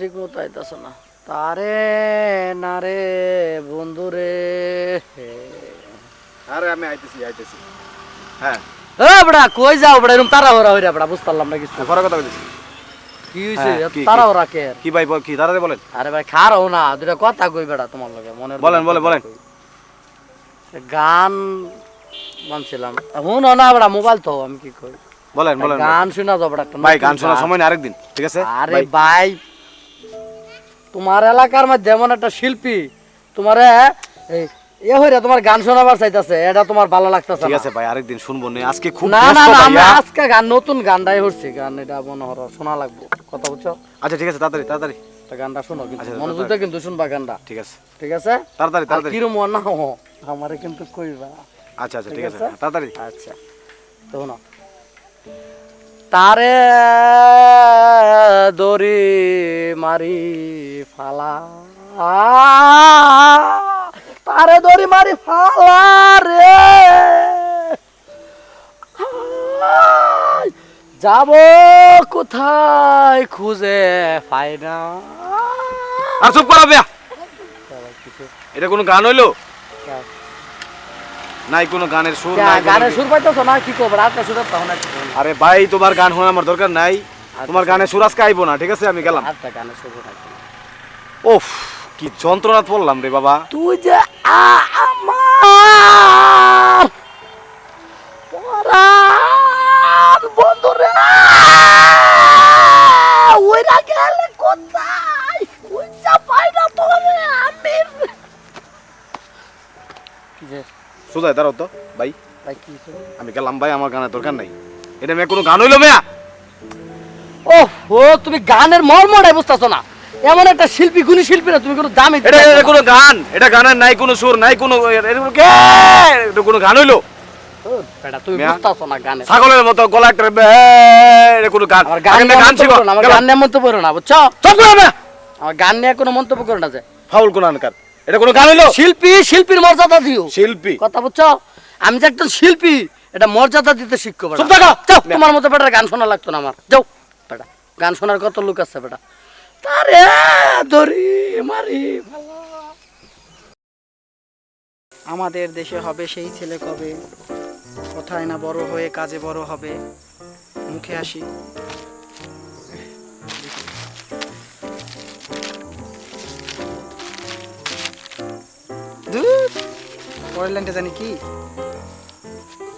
ঠিক মতো আইতাছ না। তারে না রে বন্ধু রে। আরে আমি আইতেছি আইতেছি। হ্যাঁ। এ বড়া কই যাও বড়া এরকম তারা ওরা হইরা বড়া বুঝতে পারলাম না কিছু। ঘরে কথা বলতেছি। কি হইছে? হ্যাঁ, তারা? ওরা কে? কি? ভাই কি? দাঁড়াতে বলেন। আরে ভাই খারাও না। দুটা কথা কই বেড়া তোমার লগে মনের বলেন, বলেন, বলেন। গান মানছিলাম। হুন না বড়া মোবাইল তো আমি কি কই? বলেন বলেন গান শোনা যাও বড়া ভাই গান শোনার সময় না আরেকদিন ঠিক আছে? আরে ভাই তোমার এলাকার মধ্যে এমন একটা শিল্পী তোমারে হইরা তোমার গান শোনাবার চাইতাছে এটা তোমার ভালো লাগতাছে ঠিক আছে ভাই আরেকদিন শুনব নে। আজকে খুব না না না আমরা? আজকে গান নতুন গানটাই হচ্ছে গান এটা মনে শোনা লাগবো। কথা বুঝছ? আচ্ছা ঠিক আছে তাড়াতাড়ি তাড়াতাড়ি। তা গানটা শোনো কিন্তু আচ্ছা, মনোযোগ দিয়ে কিন্তু শুনবা গানটা। ঠিক আছে। ঠিক আছে? তাড়াতাড়ি আর তাড়াতাড়ি। কিরম না হো আমারে কিন্তু কইবা। আচ্ছা আচ্ছা ঠিক আছে তাড়াতাড়ি। আচ্ছা তো তারে দড়ি মারি ফালা। তারে দড়ি মারি ফালা রে। যাব কোথায় খুঁজে পাই না। আর চুপ করো এটা কোনো গান হইল? নাই কোনো গানের সুর নাই গানের সুর পাইতেছ না কি করব রাত সুর একটু আরে ভাই তোমার গান শোনা আমার দরকার নাই। তোমার গানে সুর আজকে আইবো না ঠিক আছে? আমি গেলাম। আচ্ছা গানের সুর ওফ কি যন্ত্রণা পড়লাম রে বাবা। তুই যে আমার বন্ধু রে ওইরা গেলে কোথায় উইচা পাই না তোরে আমি কি যে সোজাই দাঁড়াও তো ভাই। ভাই কি আমি গেলাম ভাই আমার গানের দরকার নাই। এটা মেয়ে কোনো গান হইল মেয়া ও ও তুমি গানের মর্মটাই বুঝতেছো না। এমন একটা শিল্পী গুণী শিল্পী না তুমি কোনো দামি এটা এটা কোনো গান। এটা গানের নাই কোনো সুর নাই কোনো এটা কোনো কে? এটা কোনো গান হইল? বেটা তুমি। না ছাগলের মতো গলা একটা এটা কোনো গান। আমার গান নিয়ে গান মন্তব্য ছিল। করো আমার গান নিয়ে মন্তব্য করো না বুঝছ? চুপ করো না আমার গান নিয়ে কোনো মন্তব্য করো না যে। ফাউল কোন আনকার এটা কোনো গান হইল? শিল্পী শিল্পীর মর্যাদা দিও। শিল্পী। কথা বুঝছ? আমি যে একজন শিল্পী এটা মর্যাদা দিতে শিখব চুপ থাকো। যাও তোমার মতো বেটার গান শোনা লাগতো না আমার। যাও বেটা গান শোনার কত লোক আছে বেটা? তারে দড়ি মারি আমাদের দেশে হবে সেই ছেলে কবে? কোথায় না বড় হয়ে কাজে বড় হবে? মুখে হাসি পরের লাইনটা জানি কি?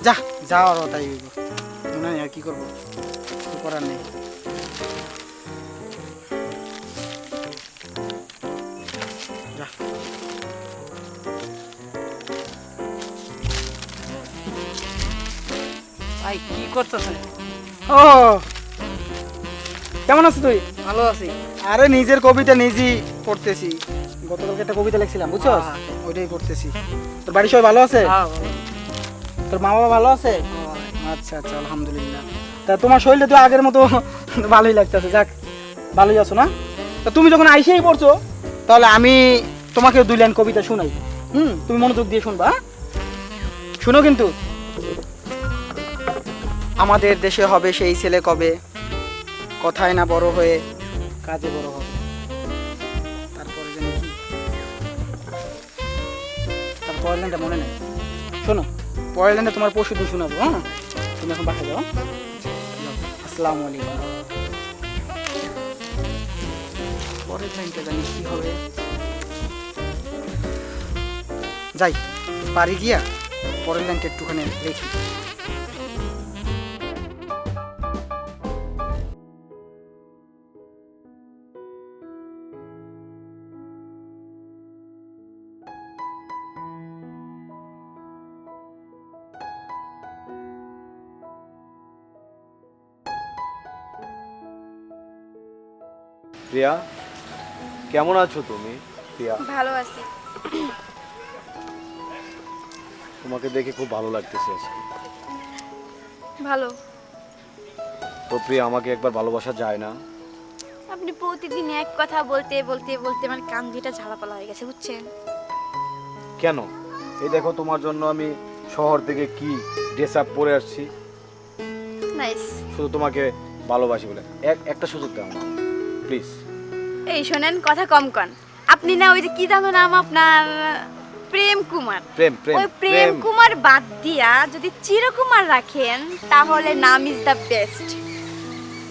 যা যাওয়ার তাই হইব। মনে হয় আর কি করব? কিছু করার নেই। যা। ভাই কি করতেছেন? ও! কেমন আছিস তুই? ভালো আছি। আরে নিজের কবিতা নিজেই পড়তেছি। গতকালকে একটা কবিতা লিখছিলাম বুঝছ। ওইটাই পড়তেছি। তোর বাড়ি সবাই ভালো আছে? হ্যাঁ, তোর মা বাবা ভালো আছে? হ্যাঁ। আচ্ছা আচ্ছা আলহামদুলিল্লাহ। তা তোমার শরীরটা তো আগের মতো ভালোই লাগতেছে যাক ভালোই আছো না? তা তুমি যখন আইসেই পড়ছো তাহলে আমি তোমাকে দুই লাইন কবিতা শোনাই। হুম তুমি মনোযোগ দিয়ে শুনবা হ্যাঁ? শুনো কিন্তু। আমাদের দেশে হবে সেই ছেলে কবে? কথায় না বড় হয়ে কাজে বড় হবে। লাইনটা মনে নেই। শোনো পরের তোমার পরশু দিন শোনাবো হ্যাঁ? তুমি এখন যাও যাও। আসসালামু আলাইকুম। পরের লাইনটা জানি কী হবে। যাই, বাড়ি গিয়া পরের লাইনটা একটুখানি রেখি প্রিয়া কেমন আছো তুমি? প্রিয়া। ভালো আছি। তোমাকে দেখে খুব ভালো লাগতেছে আজকে। ভালো। তো প্রিয়া আমাকে একবার ভালোবাসা যায় না? আপনি প্রতিদিন এক কথা বলতে বলতে বলতে আমার কান দুইটা ঝালাপালা হয়ে গেছে বুঝছেন? কেন? এই দেখো তোমার জন্য আমি শহর থেকে কি ড্রেস আপ পরে আসছি। নাইস শুধু তোমাকে ভালোবাসি বলে। এক একটা সুযোগ দাও প্লিজ। এই শোনেন কথা কম কন। আপনি না ওই যে কি জানো নাম আপনার? প্রেম কুমার। প্রেম প্রেম ওই প্রেম কুমার বাদ দিয়া যদি চিরকুমার রাখেন তাহলে নাম ইজ দ্য বেস্ট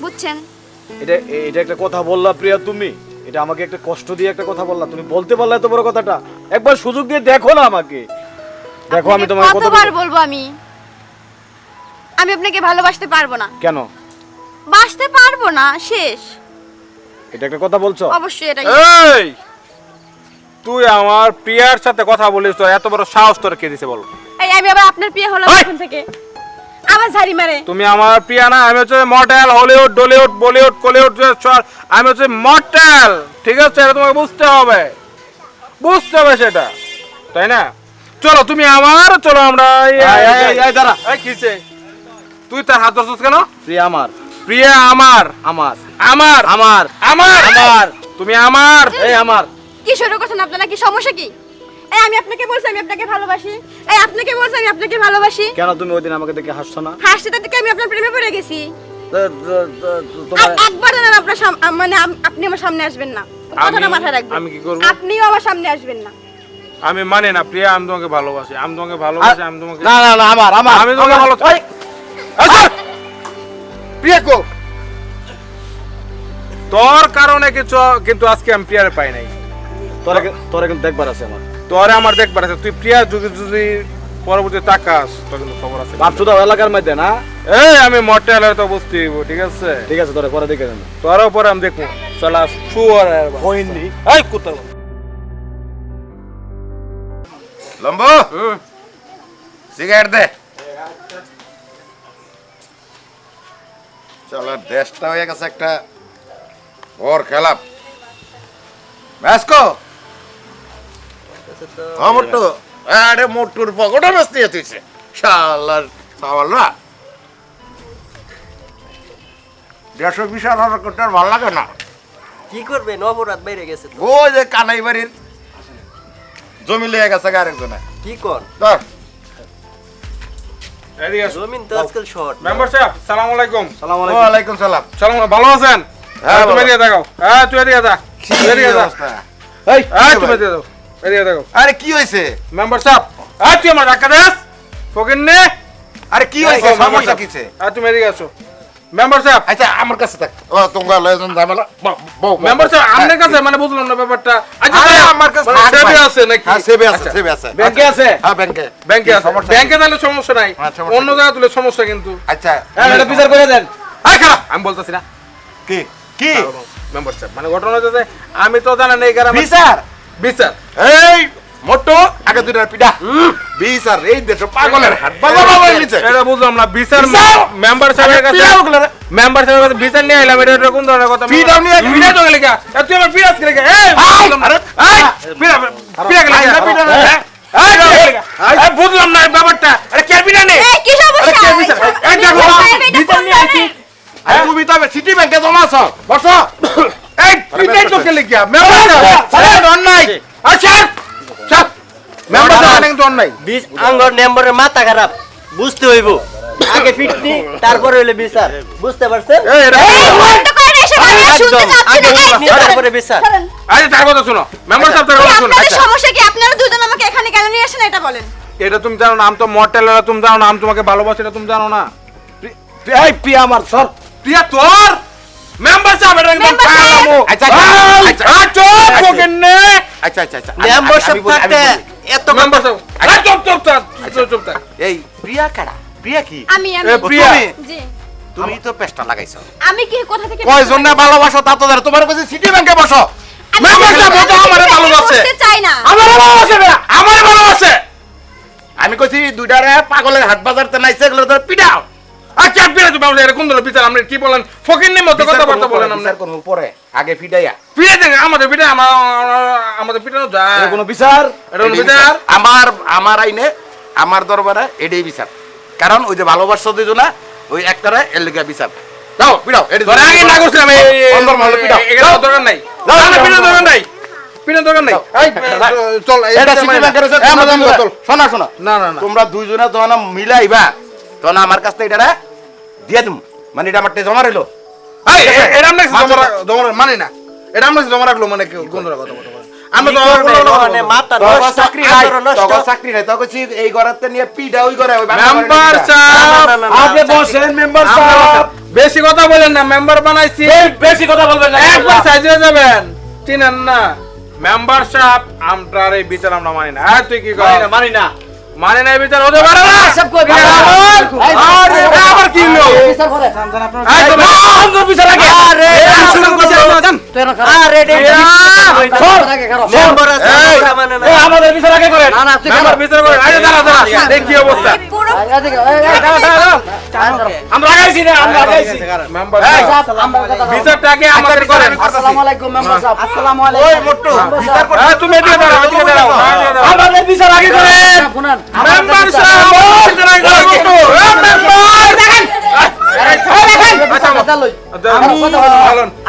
বুঝছেন? এটা এটা একটা কথা বললা প্রিয়া তুমি। এটা আমাকে একটা কষ্ট দিয়ে একটা কথা বললা। তুমি বলতে পারলে এত বড় কথাটা। একবার সুযোগ দিয়ে দেখো না আমাকে। দেখো আমি তোমাকে কত কতবার বলব আমি? আমি আপনাকে ভালোবাসতে পারব না। কেন? বাসতে পারব না শেষ। এটা একটা কথা বলছো? অবশ্যই এটা এই! তুই আমার প্রিয়ার সাথে কথা বলিস তো এত বড় সাহস তোর কে দিছে বল? এই আমি আবার আপনার প্রিয় হলাম এখন থেকে। আবার ঝাড়ি মারে। তুমি আমার প্রিয়া না আমি হচ্ছে model Hollywood Dollywood Bollywood Kollywood আমি হচ্ছে মডেল ঠিক আছে? এটা তোমাকে বুঝতে হবে। বুঝতে হবে সেটা তাই না? চলো তুমি আমার চলো আমরা এই- দাঁড়া। এই, কিসে তুই তার হাত ধরছিস কেন? প্রিয়া আমার। প্রিয়া আমার। আমার। আমার। আমার। আমার। আমার। তুমি আমার। এই আমার। কি শুরু করছেন আপনারা? কি সমস্যা কি? এই আমি আপনাকে বলছি আমি আপনাকে ভালোবাসি। এই আপনাকে বলছি আমি আপনাকে ভালোবাসি। কেন তুমি ওই দিন আমাকে দেখে হাসছো না? হাসতে থেকে আমি আপনার প্রেমে পড়ে গেছি। একবার যেন আপনার মানে আপনি আমার সামনে আসবেন না। কথাটা আমি- মাথায় রাখবেন। আমি কি করব? আপনিও আমার সামনে আসবেন না। আমি মানে না প্রিয়া আমি তোমাকে ভালোবাসি। আমি তোমাকে ভালোবাসি আমি তোমাকে না না না আমার আমার। আমি তোমাকে ভালো আচ্ছা প্রিয়া কো তোর কারণে কিছু কিন্তু আজকে আমি প্রিয়ারে পাই নাই। তোরা তোরা কিন্তু দেখবার আছে আমার। তোরে আমার দেখবার আছে। তুই প্রিয়া যদি যদি পরবর্তী তাকাস তোর কিন্তু খবর আছে। ভাবছ তো এলাকার মধ্যে না? এই আমি মটেলের তো বুঝতে হইব ঠিক আছে? ঠিক আছে তোরা পরে দেখে নেব। তোর উপরে আমি দেখব। চলা শুয়ার হইনি। এই কুত্তা লম্বু! সিগারেট দে। চল আর দেশটা হয়ে গেছে একটা ওর খেলাপ। ব্যাসকো হ্যাঁ মোট্টু। আরে মোট্টুর পকেটে বসতে তুইছে। শালার সাওয়ালরা দেড়শো বিশ হাজার কোটার ভালো লাগে না। কি করবেন অপরাধ বাইরে গেছে। ওই যে কানাই বাড়ির। জমি লেগে গেছে আরেকজনে। কি কর? ধর। জমিন তো আজকাল শর্ট মেম্বার সাহেব সালাম আলাইকুম। সালাম আলাইকুম ওয়ালাইকুম সালাম। সালাম ভালো আছেন? হ্যাঁ, তুমি। এদিকে হ্যাঁ তুই এদিকে যা। তুই এদিকে যা। এই হ্যাঁ তুমি ভাই? এদিকে যাও। এদিকে আরে কি হয়েছে? মেম্বার সাহেব হ্যাঁ তুই আমার ধাক্কা দেস নে আরে কি হয়েছে? সমস্যা কিছে হ্যাঁ তুমি এদিকে আসো। মেম্বার সাহেব! আচ্ছা আমার কাছে থাক। ও তোমরা লয়জন ঝামেলা। মেম্বার সাহেব হ্যাঁ, আপনার কাছে? মানে বুঝলাম না ব্যাপারটা। আচ্ছা আমার কাছে মানে সেবে আছে নাকি? হ্যাঁ সেবে আছে আচ্ছা, সেবে আছে। ব্যাংকে আছে? হ্যাঁ ব্যাংকে। ব্যাংকে আছে। ব্যাংকে? তাহলে সমস্যা নাই। হ্যাঁ, অন্য কি? জায়গায় তুলে সমস্যা কিন্তু। আচ্ছা। হ্যাঁ এটা বিচার করে দেন। আই খারাপ আমি বলতেছি না। কি? কি? মেম্বার সাহেব মানে ঘটনা হচ্ছে আমি তো জানেন এই গ্রামে বিচার! বিচার। এই! মোটো আগে দুটার পিঠা। বিচার এই দেশ পাগলের হাট। বাবা বাবা নিচে। এটা বুঝলাম না বিচার! মেম্বার সাহেবের কাছে পিঠা ওগুলো রে। মেম্বার সাহেবের কাছে বিচার নিয়ে এলাম এটা কোন ধরনের কথা? পিঠাও নিয়ে। পিঠা তো গেলে তুই আমার পিঠা গেলে কা এই আরে, এই, পিঠা পিঠা গেলে আরে, কা? না। হ্যাঁ? বুঝলাম না ব্যাপারটা। আরে কে পিঠা নেই কি সমস্যা? কে বিচার? এই, দেখো, বলছি, আমি এটা বিচার নিয়ে আইছি। আরে তুমি তবে সিটি ব্যাংকে জমা আছো। বসো। এই পিঠাই তো গেলে কা মেম্বার সাহেব অন্যায়। আচ্ছা এটা অন্যায় বিশ আঙ্গর নেম্বরের মাথা খারাপ বুঝতে হইব। আগে ফিটনি তারপরে হইলে বিচার। বুঝতে পারছেন? আর তারপরে বিচার। আচ্ছা তার কথা শোনো। মেম্বার সাহেব তার কথা শোনো। আচ্ছা। সমস্যা কি? আপনারা দুজন আমাকে এখানে কেন নিয়ে আসেন এটা বলেন। এটা তুমি জানো না আমি তো মর্টেল তুমি জানো না আমি তোমাকে ভালোবাসি এটা তুমি জানো না। এই প্রিয়া আমার সর। প্রিয়া তোর? মেম্বার সাহেব এটা একদম Member সাহেব! পাগলামো। আচ্ছা, এই, আচ্ছা, আ, আচ্ছা। আচ্ছা আচ্ছা আচ্ছা। এত মেম্বার এই, চুপ, চুপ, চুপ, চুপ, চুপ থাক। এই প্রিয়া কারা? প্রিয়া কি? আমি আমি। এ, প্রিয়া। তুমি? জি। তুমি তো পেস্টা লাগাইছো। আমি কি কোথা থেকে কয়জন না ভালোবাসো তা তো তোমার কাছে সিটি ব্যাংকে বসো। না বসো আমারে ভালোবাসে। চাই না। আমার ভালোবাসে না, আমার ভালোবাসে। আমি কইছি দুইটারে পাগলের হাট বাজারতে নাইছে এগুলো ধর পিটাও। আচ্ছা, এরকম ধরনের বিচার, আপনি কি বলেন? ফকিন্নির মতো কথাবার্তা বলেন আপনি। বিচার করব পরে আগে পিটাইয়া প্রিয়া দেখে, আমাদের আমার- আমাদের পিঠানো যায়। এটা কোনো বিচার এটা কোনো বিচার? আমার আমার আইনে আমার দরবারে এটাই বিচার কারণ ওই যে ভালোবাসা দুজনা ওই একটারে এর লেগে বিচার পিটাও এটি ধরে আগে না করছিলাম, এই- মহলে পিটাও। এখানে তো দরকার নাই। না, না, দরকার নাই। দরকার নাই। এই, চল, এটা সিটি ব্যাংকের আমরা তোমরা চল। শোনা শোনা না, না, না। তোমরা দুইজনে যখন মিলাইবা তখন আমার কাছ থেকে এটা দিয়ে দিম। মানে এটা আমার জমা রইল। জমা মানে না এটা আমরা জমা রাখল মানে কোন কথা কথা বলে তো কি করবে? ওখানে মাথা তখন নষ্ট, চাকরি নাই আদর চাকরি নাই তখন সি- এই ঘরেতে নিয়ে পিডা ওই ঘরে ওই মেম্বার সাহেব না, না, না, আপনি বসেন মেম্বার সাহেব বেশি কথা বলেন না মেম্বার বানাইছি। বেশি কথা বলবেন না একবার সাইজে যাবেন। চিনেন না। মেম্বার সাহেব আমরা এই বিচার আমরা মানি না। তুই কি কর? মানি না। মানি না এই বিচার হতে পারে না সব কই আরে, আবার কি হলো বিচার করে। জান জান আপনারা না, বিচার আগে আরে, শুরু করছেন জান আরে, খারাপ মেম্বার আছে, মানে না। এ, আমাদের বিচার আগে করেন। না না মেম্বার বিচার করে আরে দাঁড়া দাঁড়া। দেখ কি অবস্থা। আমরা লাগাইছি না আমরা লাগাইছি। মেম্বার এই, সাহেব, সাহেব, আমরা কথা বলব। বিচারটাকে আমাদের করেন। আসসালামু আলাইকুম মেম্বার সাহেব। আসসালামু ওই মোট্টু বিচার সাহেব। হ্যাঁ, তুমি এদিকে দাঁড়াও এদিকে দাঁড়াও। হ্যাঁ, এদিকে দাঁড়াও। আমাদের বিচার আগে করেন। শুনেন। মেম্বার সাহেব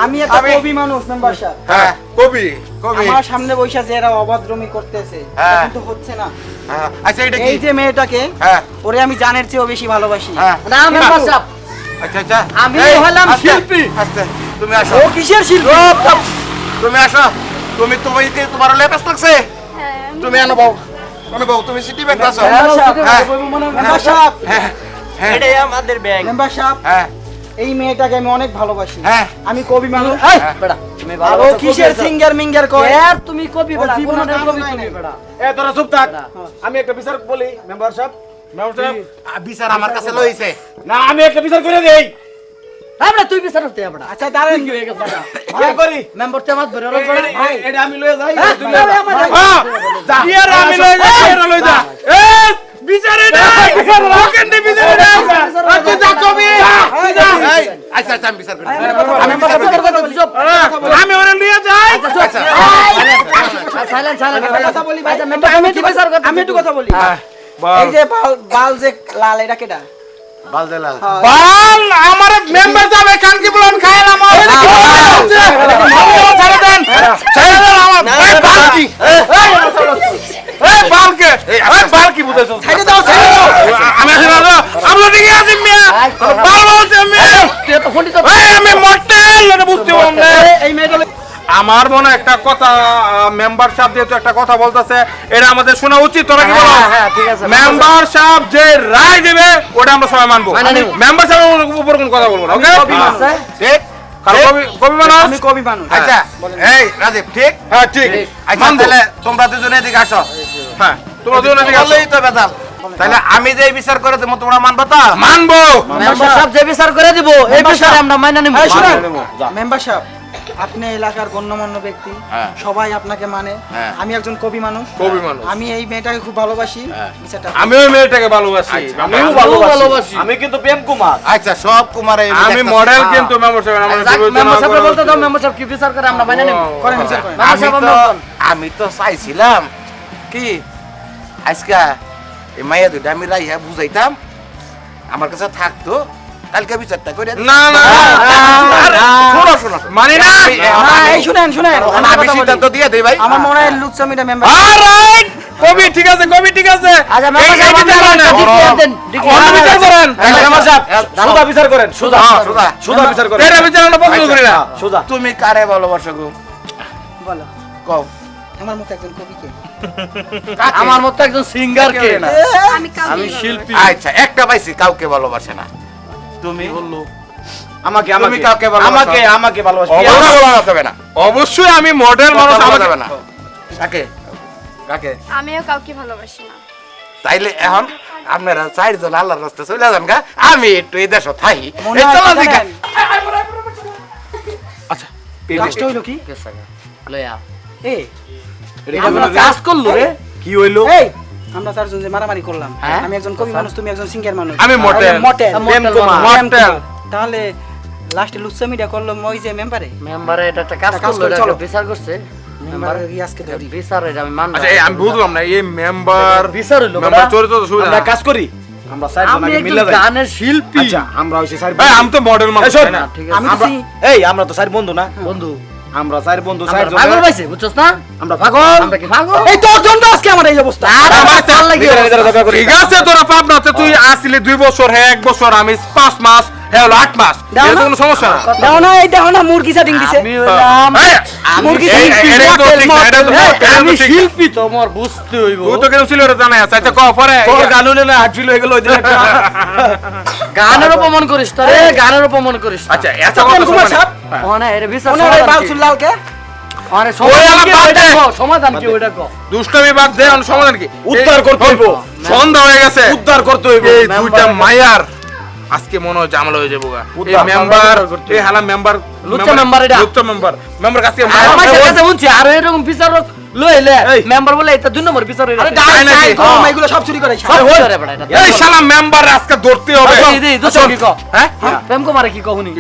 আমি একটা কবি মানুষ মেম্বার সাহেব হ্যাঁ কবি কবি। আমার সামনে বসে যে এরা অভদ্রমি করতেছে। কিন্তু হচ্ছে না। আচ্ছা এটা কি? এই যে মেয়েটাকে ওরে আমি জানের চেয়েও বেশি ভালোবাসি। হ্যাঁ। না মেম্বার সাহেব। আচ্ছা আচ্ছা। আমি হলাম শিল্পী। তুমি আসো। ও কিসের শিল্পী? তুমি আসো। তুমি তুমি তোমার লেপাস লাগছে। হ্যাঁ, তুমি আনো বউ তুমি সিটি ব্যাংক সাহেব, হ্যাঁ। হ্যাঁ। হ্যাঁ এটাই আমাদের ব্যাংক মেম্বার সাহেব হ্যাঁ। এই মেয়েটাকে আমি অনেক ভালোবাসি। হ্যাঁ। আমি কবি মানুষ। এই! তুমি ভালো কিসের সিঙ্গার মিঙ্গার কয়? এর তুমি কবি জীবনে তুমি। এ তোরা চুপ থাক। আমি একটা বিচার বলি মেম্বার সাহেব মেম্বার সাহেব আ, বিচার আমার কাছে লইছে। না আমি একটা বিচার করে দেই। হ্যাঁ বেটা তুই বিচার করতে বেটা আচ্ছা দাঁড়ান কি হয়ে গেছে বেটা করি মেম্বার তে আমার ধরে বেটা এ- এটা আমি লয়ে যাই হ্যাঁ, তুমি হ্যাঁ, লয়ে আমার। যাই। হ্যাঁ, যা। আর আমি লই যা কি আর লই যা এ বিচারে নাই ওকেন দি বিচারে আর তুই যা কবি আচ্ছা আচ্ছা আমি বিচার করি আমি সাহেবের কথা চুপ আমি ওরে নিয়ে যাই আচ্ছা সাইলেন্ট সাইলেন্ট কথা বলি ভাই। আচ্ছা মেম্বার আমি কি বিচার করতে আমি একটু কথা বলি এই যে বাল বাল যে লাল এটা বালদেলা বাল আমার মেম্বার যাবে কান কি বলেন খায় আমার এই বাল কি এই বাল কে এই বাল কি বুঝাইছো সাইডে দাও সাইডে দাও আমি আসলে না আমরা দিকে আছি মিয়া বাল বলছে মিয়া তুই তো ফোনটি তো এই আমি মর্টেল এটা বুঝতে পারলাম না এই মেয়েটা আমার মনে একটা কথা মেম্বার সাহেব যেহেতু একটা কথা বলতেছে এটা আমাদের শোনা উচিত তোরা কি বলো? হ্যাঁ, হ্যাঁ, ঠিক আছে। মেম্বার সাহেব যে রায় দেবে ওটা আমরা সবাই মানবো। মানে মেম্বার সাহেবের উপর কোনো কথা বলব না ওকে কবি মানুষ। ঠিক? কারণ কবি কবি মানুষ? আমি কবি মানুষ। আচ্ছা। এই রাজীব ঠিক? হ্যাঁ ঠিক। আচ্ছা তাহলে তোমরা দুজনে এদিকে আসো। হ্যাঁ তোমরা দুজন এদিকে আসো। তো বেদাল তাহলে আমি যে বিচার করে দেবো তোমরা মানবা তো? মানবো। মেম্বার সাহেব যে বিচার করে দিব এই বিচারে আমরা মাইনা নিব। মেম্বার সাহেব আপনি এলাকার গণ্যমান্য ব্যক্তি। হ্যাঁ। সবাই আপনাকে মানে। হ্যাঁ। আমি একজন কবি মানুষ। কবি মানুষ। আমি এই মেয়েটাকে খুব ভালোবাসি। হ্যাঁ। আমি ওই মেয়েটাকে ভালোবাসি। আচ্ছা, আমিও ভালোবাসি। আমি কিন্তু প্রেম কুমার। আচ্ছা সব কুমার আমি মডেল কিন্তু মেম্বার সাহেব আমার মেম্বার সাহেব বলতে দাও মেম্বার সাহেব কি বিচার করে আমরা মাইনা নিব। করেন বিচার করেন। মেম্বার আমি সাহেব তো আমি তো চাইছিলাম কি আজকে এই মাইয়া দুইটা আমি রাইয়া বুঝাইতাম। আমার কাছে থাকতো। কালকে বিচারটা করে না না আরে, শোনো শোনো মানি না। হ্যাঁ, এই শুনেন শুনেন আমি- আমি সিদ্ধান্ত দিয়ে দিই ভাই। আমার মনে হয় মেম্বার অলরাইট কবি ঠিক আছে কবি ঠিক আছে। আচ্ছা মেম্বার সাহেব এই বিচার আমরা করেন। ডিক্লেয়ার দেন অন্য বিচার করেন। মেম্বার সাহেব সুদা বিচার করেন সুদা হ্যাঁ, সুধা, সুদা বিচার করেন। আমরা পছন্দ করি না। সুদা তুমি কারে ভালোবাসো গো? বলো। কও। আমার মতো একজন কবিকে? আমার মতো একজন সিঙ্গার কে? না? আমি। শিল্পী। আচ্ছা একটা পাইছি কাউকে ভালোবাসে না। তুমি? বলল? আমাকে আমাকে। কাউকে আমাকে আমাকে ভালোবাসি। কথা বলা যাবে না। অবশ্যই আমি মডেল মানুষ আমাকে না। কাকে? কাকে? আমিও কাউকে ভালোবাসি না। তাইলে এখন আপনারা চারজন আল্লাহর রাস্তা চলে যান গা। আমি একটু এই দেশ থাই। মনে এই হয় চলো কি আচ্ছা কাজটা হইল কি? লয়া এই কাজ করল রে। কি হইল? এই আমরা চারজন যে মারামারি করলাম। হ্যাঁ? আমি একজন কবি মানুষ তুমি একজন সিঙ্গার মানুষ। আমি মটেল তাহলে লাস্টে লুচ্চামিটা করল ওই যে মেম্বারে। মেম্বারে এটা একটা কাজ করল এটা। বিচার করছে। মেম্বার মেম্বারে আজকে ধরি বিচার এটা আমি আচ্ছা এই বুঝলাম না এই মেম্বার বিচার হইল মেম্বার চরিত্র তো সুবিধা আমরা কাজ করি। গানের শিল্পী। আচ্ছা হইছি আমি তো মডেল মানুষ এই না? ঠিক আছে। আমরা সি- এই আমরা তো চার বন্ধু না। বন্ধু। আমরা চার বন্ধু চার জন পাগল পাইছে বুঝছস না? আমরা পাগল। আমরা কি পাগল? এই তোর জন্য আজকে আমার এই অবস্থা। আর আমার চাল লাগি ঠিক আছে তোরা পাবনাতে তুই আসলি দুই বছর হ্যাঁ এক বছর আমি পাঁচ মাস হ্যাঁ হলো আট মাস। না। কোনো সমস্যা না? দাও না এই দাও না মুরগি সেটিং দিছে। আমি হইলাম শিল্পী, তো বুঝতে হইব। তো কেন ছিল আছে। আচ্ছা পরে। তোর না হয়ে গেল ওই দিন। গানের অপমান করিস তো রে গানের অপমান করিস আচ্ছা এত কথা হ্যাঁ। এর বিচার লালকে সমাধান কি? ওইটা কি। দুষ্টমি বাদ দে সমাধান কি? উদ্ধার করতে হইব। সন্ধ্যা হয়ে গেছে। উদ্ধার করতে হইব। এই দুইটা মায়ার আজকে মনে হয় ঝামেলা হয়ে যাব। এই মেম্বার এই হালা মেম্বার লুচ্চা member এটা। লুচ্চা মেম্বার মেম্বার কাছে আমার কাছে শুনছি আর এরকম বিচারক লইলে মেম্বার বলে এটা দুই নম্বর বিচার। আরে? চাই হ্যাঁ। এগুলো সব চুরি করে। এই শালা মেম্বার আজকে ধরতে হবে। আচ্ছা, দি, দি, দুশো কি কও? হ্যাঁ? প্রেম কুমারে কি কহুনি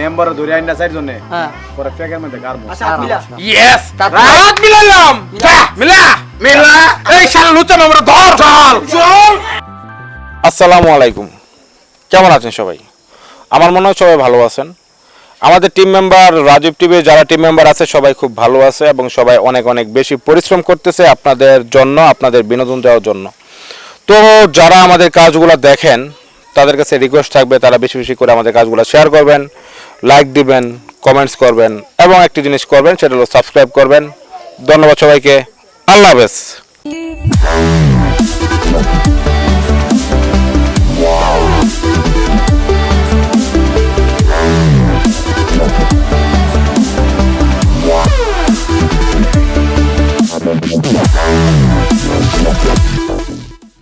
মেম্বার ধরে আইন না জন্য হ্যাঁ। পরে ফেকের মধ্যে গার আচ্ছা মিলা ইয়েস রাত মিলালাম মিলা। মিলা। এই শালা লুচ্চা মেম্বার ধর। চল। চল। আসসালামু আলাইকুম। কেমন আছেন সবাই? আমার মনে হয় সবাই ভালো আছেন। আমাদের টিম মেম্বার রাজীব টিভি, যারা টিম মেম্বার আছে, সবাই খুব ভালো আছে এবং সবাই অনেক অনেক বেশি পরিশ্রম করতেছে আপনাদের জন্য, আপনাদের বিনোদন দেওয়ার জন্য। তো যারা আমাদের কাজগুলো দেখেন, তাদের কাছে রিকোয়েস্ট থাকবে, তারা বেশি বেশি করে আমাদের কাজগুলো শেয়ার করবেন লাইক দিবেন কমেন্টস করবেন এবং একটি জিনিস করবেন, সেটা হলো সাবস্ক্রাইব করবেন। ধন্যবাদ সবাইকে। আল্লাহ হাফেজ।